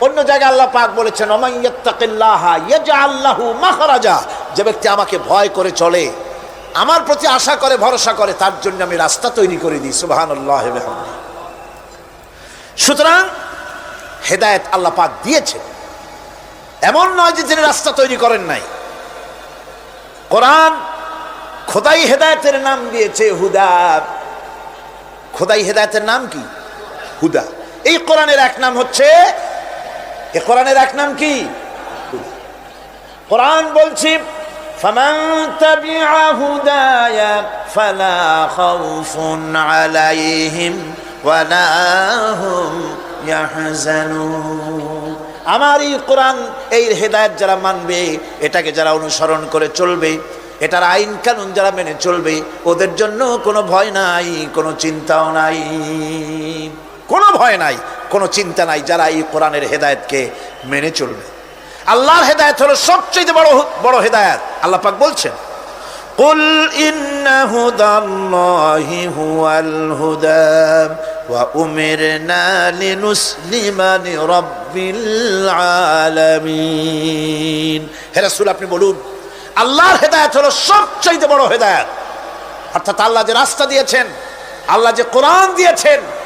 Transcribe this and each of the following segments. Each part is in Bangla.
অন্য জায়গায় আল্লাহ পাক বলেছেন মাখরাজা। যে ব্যক্তি আমাকে ভয় করে চলে, আমার প্রতি আশা করে, ভরসা করে, তার জন্য আমি রাস্তা তৈরি করে দিই বিহামদিহি সুতরাং হেদায়েত আল্লাহ পাক দিয়েছেন। এমন নয় যে তিনি রাস্তা তৈরি করেন নাই। কোরআন খোদাই হেদায়েতের নাম দিয়েছে, হুদা। খোদাই হেদায়তের নাম কি? হুদা। এই কোরআনের এক নাম হচ্ছে এ কোরআনের এক নাম কি হুদা। কোরআন বলছি فمن تبع هداي فلا خوف عليهم ولا هم يحزنون আমার এই কোরআন এই হেদায়েত যারা মানবে এটাকে যারা অনুসরণ করে চলবে এটার আইন কানুন যারা মেনে চলবে ওদের জন্য কোনো ভয় নাই কোনো চিন্তাও নাই কোনো ভয় নাই কোনো চিন্তা নাই যারা এই কোরআনের হেদায়েতকে মেনে চলবে আল্লাহর হেদায়েত হলো সবচেয়ে বড় বড় হেদায়েত আল্লাহ পাক বলছেন قل إن هدى الله هو الهدى وأمرنا لنسلم لرب العالمين হে রাসূল আপনি বলুন আল্লাহর হেদায়েত হলো সবচেয়ে বড় হেদায়েত অর্থাৎ আল্লাহ যে রাস্তা দিয়েছেন আল্লাহ যে কোরআন দিয়েছেন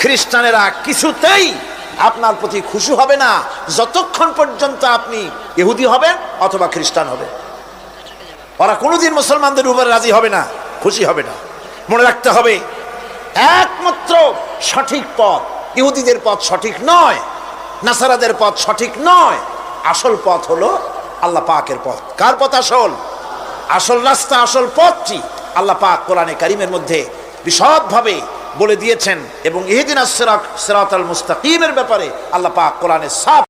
খ্রিস্টানেরা কিছুতেই আপনার প্রতি খুশি হবে না। যতক্ষণ পর্যন্ত আপনি ইহুদি হবেন অথবা খ্রিস্টান হবেন। ওরা কোনোদিন মুসলমানদের উপরে রাজি হবে না, খুশি হবে না। মনে রাখতে হবে, একমাত্র সঠিক পথ, ইহুদিদের পথ সঠিক নয়, নাসারাদের পথ সঠিক নয়, আসল পথ হলো আল্লাহ পাকের পথ। কার পথ আসল? আসল রাস্তা, আসল পথটি আল্লাহ পাক কোরআনে কারিমের মধ্যে বিশদভাবে বলে দিয়েছেন এবং ইহেদিন সিরাত আল মুস্তাকিমের ব্যাপারে আল্লাহ পাক কোরআনে সাফ